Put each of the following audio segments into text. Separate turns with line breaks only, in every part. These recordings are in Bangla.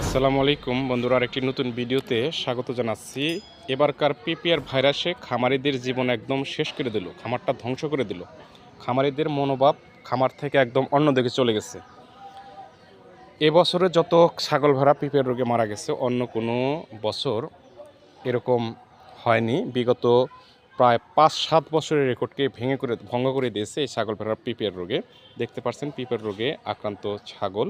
আসসালামু আলাইকুম, বন্ধুরা, আরেকটি নতুন ভিডিওতে স্বাগত জানাচ্ছি। এবারকার পিপিআর ভাইরাসে খামারিদের জীবন একদম শেষ করে দিল, খামারটা ধ্বংস করে দিল। খামারিদের মনোভাব খামার থেকে একদম অন্যদিকে চলে গেছে। এবছরে যত ছাগল ভরা পিপিআর রোগে মারা গেছে, অন্য কোনো বছর এরকম হয়নি। বিগত প্রায় পাঁচ, সাত বছরের রেকর্ডকে ভেঙে করে, ভঙ্গ করে দিয়েছে এই ছাগল ভেড়ার পিপিআর রোগে। দেখতে পাচ্ছেন পিপিআর রোগে আক্রান্ত ছাগল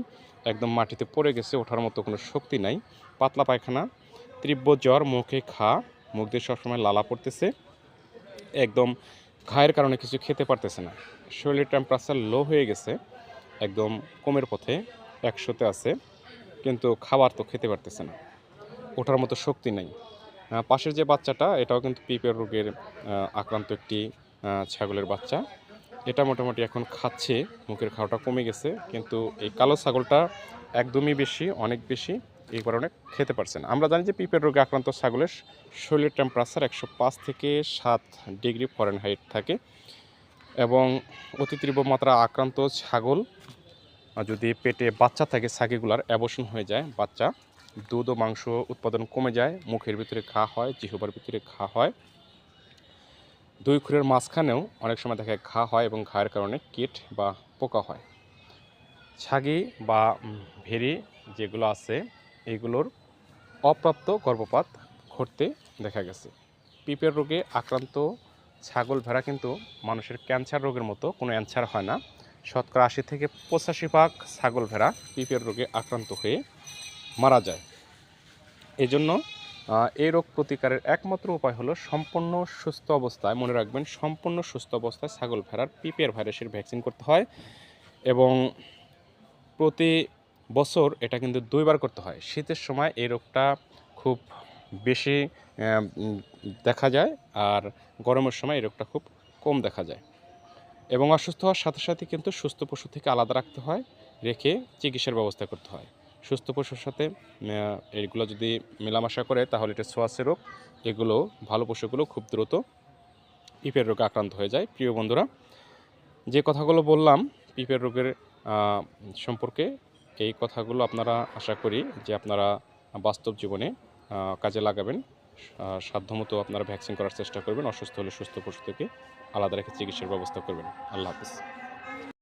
একদম মাটিতে পড়ে গেছে, ওঠার মতো কোনো শক্তি নাই। পাতলা পায়খানা, তীব্র জ্বর, মুখে খা মুখ দিয়ে সবসময় লালা পড়তেছে। একদম ঘায়ের কারণে কিছু খেতে পারতেছে না। শরীরের টেম্পারেচার লো হয়ে গেছে, একদম কমের পথে একশোতে আছে, কিন্তু খাবার তো খেতে পারতেছে না। ওঠার মতো শক্তি নেই। পাশের যে বাচ্চাটা, এটাও কিন্তু পিপের রোগের আক্রান্ত একটি ছাগলের বাচ্চা। এটা মোটামুটি এখন খাচ্ছে, মুখের খাওয়াটা কমে গেছে, কিন্তু এই কালো ছাগলটা একদমই বেশি, অনেক বেশি, এই কারণে খেতে পারছে না। আমরা জানি যে পিপের রোগে আক্রান্ত ছাগলের শরীরের টেম্পারেচার একশো পাঁচ থেকে সাত ডিগ্রি ফরেনহাইট থাকে এবং অতি তীব্র মাত্রা আক্রান্ত ছাগল, যদি পেটে বাচ্চা থাকে ছাগিগুলার অ্যাবর্শন হয়ে যায়, বাচ্চা দুধ ও মাংস উৎপাদন কমে যায়, মুখের ভিতরে ঘা হয়, জিহবার ভিতরে ঘা হয়। দুই খুরের মাঝখানেও অনেক সময় দেখা ঘা হয় এবং ঘায়ের কারণে কীট বা পোকা হয়। ছাগি বা ভেড়ি যেগুলো আছে, এগুলোর অপ্রাপ্ত গর্ভপাত ঘটতে দেখা গেছে। পিপের রোগে আক্রান্ত ছাগল ভেড়া কিন্তু মানুষের ক্যান্সার রোগের মতো কোনো অ্যান্সার হয় না। শতকরা আশি থেকে পঁচাশি ভাগ ছাগল ভেড়া পিপের রোগে আক্রান্ত হয়ে মারা যায়। এই জন্য এই রোগ প্রতিকারের একমাত্র উপায় হলো সম্পূর্ণ সুস্থ অবস্থায়, মনে রাখবেন, সম্পূর্ণ সুস্থ অবস্থায় ছাগল ভেড়ার পিপিআর ভাইরাসের ভ্যাকসিন করতে হয় এবং প্রতি বছর এটা কিন্তু দুইবার করতে হয়। শীতের সময় এই রোগটা খুব বেশি দেখা যায় আর গরমের সময় এই রোগটা খুব কম দেখা যায় এবং অসুস্থ হওয়ার সাথে সাথে কিন্তু সুস্থ পশু থেকে আলাদা রাখতে হয়, রেখে চিকিৎসার ব্যবস্থা করতে হয়। সুস্থ পশুর সাথে এগুলো যদি মেলামেশা করে, তাহলে এটা সোয়াসের রোগ। এগুলো, ভালো পশুগুলো খুব দ্রুত পিপের রোগে আক্রান্ত হয়ে যায়। প্রিয় বন্ধুরা, যে কথাগুলো বললাম, পিপের রোগের সম্পর্কে এই কথাগুলো আপনারা আশা করি যে আপনারা বাস্তব জীবনে কাজে লাগাবেন। সাধ্যমতো আপনারা ভ্যাকসিন করার চেষ্টা করবেন। অসুস্থ হলে সুস্থ পশু থেকে আলাদা রেখে চিকিৎসার ব্যবস্থা করবেন। আল্লাহ হাফিজ।